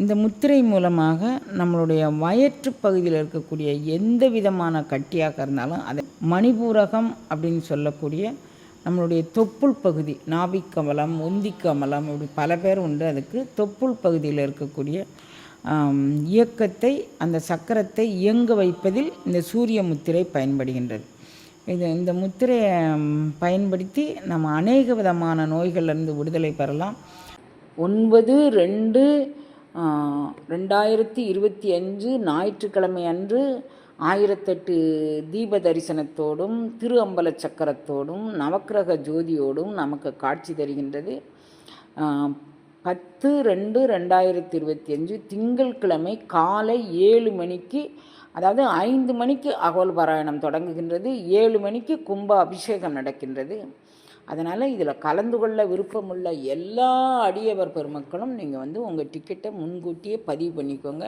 இந்த முத்திரை மூலமாக நம்மளுடைய வயிற்று பகுதியில் இருக்கக்கூடிய எந்த விதமான கட்டியாக இருந்தாலும் அதை மணிபூரகம் அப்படின்னு சொல்லக்கூடிய நம்மளுடைய தொப்புள் பகுதி நாபிக்கமலம் உந்திக்கமலம் இப்படி பல பேர் உண்டு. அதுக்கு தொப்புள் பகுதியில் இருக்கக்கூடிய இயக்கத்தை அந்த சக்கரத்தை இயங்க வைப்பதில் இந்த சூரிய முத்திரை பயன்படுகின்றது. இது இந்த முத்திரையை பயன்படுத்தி நம்ம அநேக விதமான நோய்கள்லேருந்து விடுதலை பெறலாம். ஒன்பது ரெண்டு ரெண்டாயிரத்தி இருபத்தி அஞ்சு ஞாயிற்றுக்கிழமை அன்று ஆயிரத்தெட்டு தீப தரிசனத்தோடும் திரு அம்பல சக்கரத்தோடும் நவக்கிரக ஜோதியோடும் நமக்கு காட்சி தருகின்றது. பத்து ரெண்டு ரெண்டாயிரத்தி இருபத்தி அஞ்சு திங்கள் கிழமை காலை ஏழு மணிக்கு அதாவது ஐந்து மணிக்கு அகோல் பாராயணம் தொடங்குகின்றது. ஏழு மணிக்கு கும்ப அபிஷேகம் நடக்கின்றது. அதனால் இதில் கலந்து கொள்ள விருப்பமுள்ள எல்லா அடியவர் பெருமக்களும் நீங்கள் வந்து உங்கள் டிக்கெட்டை முன்கூட்டியே பதிவு பண்ணிக்கோங்க.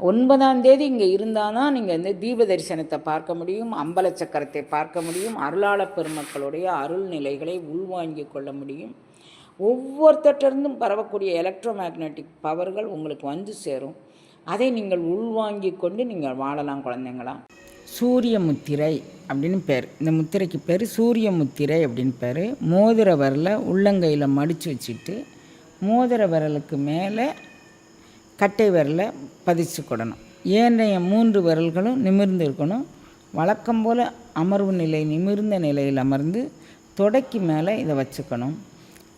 ஒன்பதாம் தேதி இங்கே இருந்தால் தான் நீங்கள் வந்து தீப தரிசனத்தை பார்க்க முடியும் அம்பல சக்கரத்தை பார்க்க முடியும் அருளாளப் பெருமக்களுடைய அருள் நிலைகளை உள்வாங்கிக் கொள்ள முடியும். ஒவ்வொருத்தட்டிருந்தும் பரவக்கூடிய எலக்ட்ரோ மேக்னெட்டிக் பவர்கள் உங்களுக்கு வந்து சேரும். அதை நீங்கள் உள்வாங்கிக் கொண்டு நீங்கள் வாழலாம் குழந்தைங்களாம் சூரிய முத்திரை அப்படின்னு பேர். இந்த முத்திரைக்கு பேர் சூரிய முத்திரை அப்படின்னு பேர். மோதிர விரலை உள்ளங்கையில் மடித்து வச்சுட்டு மோதிர விரலுக்கு மேலே கட்டை விரலை கொடணும். ஏனைய மூன்று விரல்களும் நிமிர்ந்து இருக்கணும். வழக்கம் போல் அமர்வு நிலை நிமிர்ந்த நிலையில் அமர்ந்து தொடக்கி மேலே இதை வச்சுக்கணும்.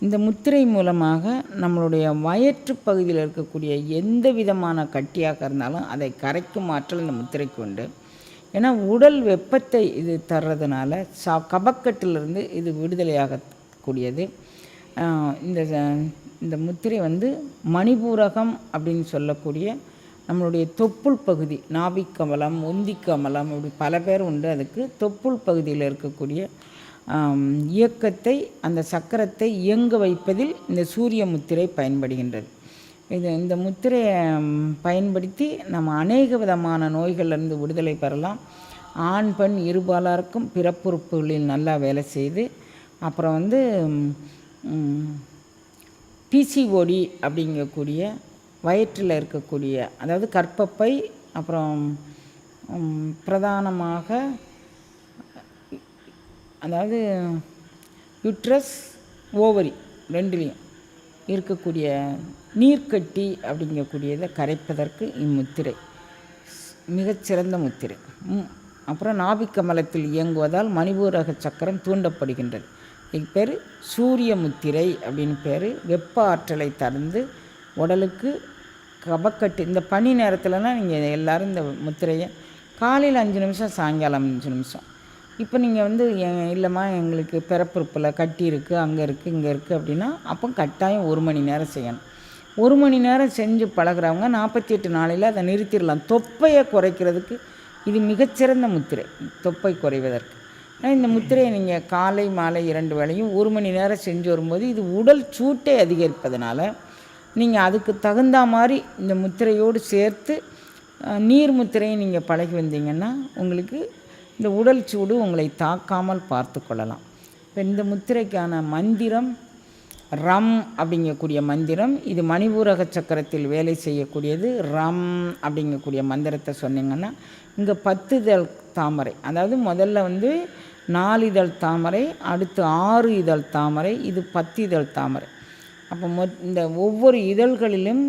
இந்த முத்திரை மூலமாக நம்மளுடைய வயிற்று பகுதியில் இருக்கக்கூடிய எந்த விதமான கட்டியாக இருந்தாலும் அதை கரைக்கும் ஆற்றல் இந்த முத்திரைக்கு உண்டு. ஏன்னா உடல் வெப்பத்தை இது தர்றதுனால சா கபக்கட்டிலிருந்து இது விடுதலையாகக்கூடியது. இந்த இந்த முத்திரை வந்து மணிபூரகம் அப்படின்னு சொல்லக்கூடிய நம்மளுடைய தொப்புள் பகுதி நாபிக்கமலம் ஒந்திக்கமலம் இப்படி பல பேர் உண்டு. அதுக்கு தொப்புள் பகுதியில் இருக்கக்கூடிய இயக்கத்தை அந்த சக்கரத்தை இயங்க வைப்பதில் இந்த சூரிய முத்திரை பயன்படுகின்றது. இது இந்த முத்திரையை பயன்படுத்தி நம்ம அநேக விதமான நோய்கள்லேருந்து விடுதலை பெறலாம். ஆண் பெண் இருபாலாருக்கும் பிறப்புறுப்புகளில் நல்லா வேலை செய்து அப்புறம் வந்து பிசிஓடி அப்படிங்கக்கூடிய வயிற்றில் இருக்கக்கூடிய அதாவது கற்பப்பை அப்புறம் பிரதானமாக அதாவது யுட்ரஸ் ஓவரி ரெண்டுலேயும். இருக்கக்கூடிய நீர்க்கட்டி அப்படிங்கக்கூடியதை கரைப்பதற்கு இம்முத்திரை. மிகச்சிறந்த முத்திரை. அப்புறம் நாபிக்கமலத்தில் இயங்குவதால் மணிபூரக சக்கரம் தூண்டப்படுகின்றது. இதுக்கு பேர் சூரிய முத்திரை அப்படின்னு பேர். வெப்ப ஆற்றலை தந்து உடலுக்கு கபக்கட்டு. இந்த பனி நேரத்துலலாம் நீங்கள் எல்லாரும் இந்த முத்திரையை காலையில் அஞ்சு நிமிஷம் சாயங்காலம் அஞ்சு நிமிஷம். இப்போ நீங்கள் வந்து இல்லைம்மா எங்களுக்கு பிறப்புறுப்பில் கட்டி இருக்குது அங்கே இருக்குது இங்கே இருக்குது அப்படின்னா அப்போ கட்டாயம் ஒரு மணி நேரம் செய்யணும். ஒரு மணி நேரம் செஞ்சு பழகுறவங்க நாற்பத்தி எட்டு நாளையில் அதை நிறுத்திடலாம். தொப்பையை குறைக்கிறதுக்கு இது மிகச்சிறந்த முத்திரை தொப்பை குறைவதற்கு. இந்த முத்திரையை நீங்கள் காலை மாலை இரண்டு வேளையும் ஒரு மணி நேரம் செஞ்சு வரும்போது இது உடல் சூட்டை அதிகரிப்பதனால நீங்கள் அதுக்கு தகுந்த மாதிரி இந்த முத்திரையோடு சேர்த்து நீர் முத்திரையை நீங்கள் பழகி வந்தீங்கன்னா உங்களுக்கு இந்த உடல் சூடு உங்களை தாக்காமல் பார்த்து கொள்ளலாம். இப்போ இந்த முத்திரைக்கான மந்திரம் ரம் அப்படிங்கக்கூடிய மந்திரம் இது மணிபூரக சக்கரத்தில் வேலை செய்யக்கூடியது ரம் அப்படிங்கக்கூடிய மந்திரத்தை சொன்னீங்கன்னா இங்கே பத்து இதழ் தாமரை அதாவது முதல்ல வந்து நாலு இதழ் தாமரை அடுத்து ஆறு இதழ் தாமரை இது பத்து இதழ் தாமரை. அப்போ மொ இந்த ஒவ்வொரு இதழ்களிலும்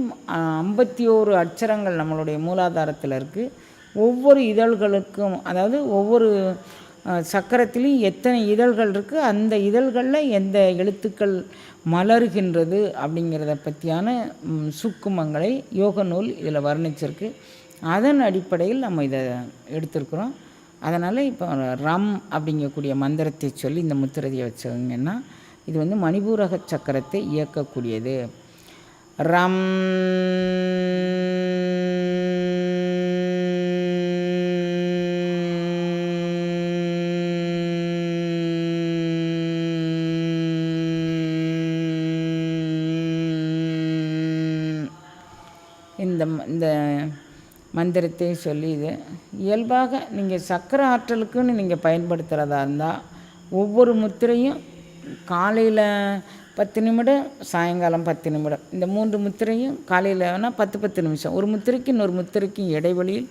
ஐம்பத்தி ஓரு அட்சரங்கள் நம்மளுடைய மூலாதாரத்தில் இருக்குது ஒவ்வொரு இதழ்களுக்கும் அதாவது ஒவ்வொரு சக்கரத்திலையும் எத்தனை இதழ்கள் இருக்குது அந்த இதழ்களில் எந்த எழுத்துக்கள் மலர்கின்றது அப்படிங்கிறத பற்றியான சுக்குமங்களை யோக நூல் இதில் வர்ணிச்சிருக்கு. அதன் அடிப்படையில் நம்ம இதை எடுத்திருக்கிறோம். அதனால் இப்போ ரம் அப்படிங்கக்கூடிய மந்திரத்தை சொல்லி இந்த முத்திரையை வச்சவங்கன்னா இது வந்து மணிபூரக சக்கரத்தை இயக்கக்கூடியது. ரம் இந்த ம- இந்த மந்திரத்தை சொல்லி இது இயல்பாக நீங்கள் சக்கர ஆற்றலுக்குன்னு நீங்கள் பயன்படுத்துகிறதா இருந்தால் ஒவ்வொரு முத்திரையும் காலையில் பத்து நிமிடம் சாயங்காலம் பத்து நிமிடம். இந்த மூன்று முத்திரையும் காலையில் வேணால் பத்து பத்து நிமிஷம். ஒரு முத்திரைக்கு இன்னொரு முத்திரைக்கும் இடைவெளியில்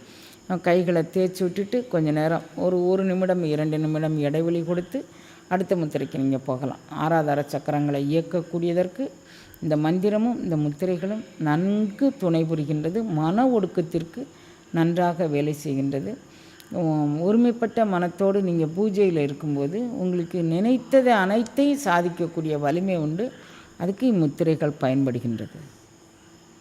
கைகளை தேய்ச்சி விட்டுட்டு கொஞ்சம் நேரம் ஒரு ஒரு நிமிடம் இரண்டு நிமிடம் இடைவெளி கொடுத்து அடுத்த முத்திரைக்கு நீங்கள் போகலாம். ஆறாதார சக்கரங்களை இயக்கக்கூடியதற்கு இந்த மந்திரமும் இந்த முத்திரைகளும் நன்கு துணை புரிகின்றது. மன ஒடுக்கத்திற்கு நன்றாக வேலை செய்கின்றது. ஒருமைப்பட்ட மனத்தோடு நீங்கள் பூஜையில் இருக்கும்போது உங்களுக்கு நினைத்தது அனைத்தையும் சாதிக்கக்கூடிய வலிமை உண்டு. அதுக்கு இம்முத்திரைகள் பயன்படுகின்றது.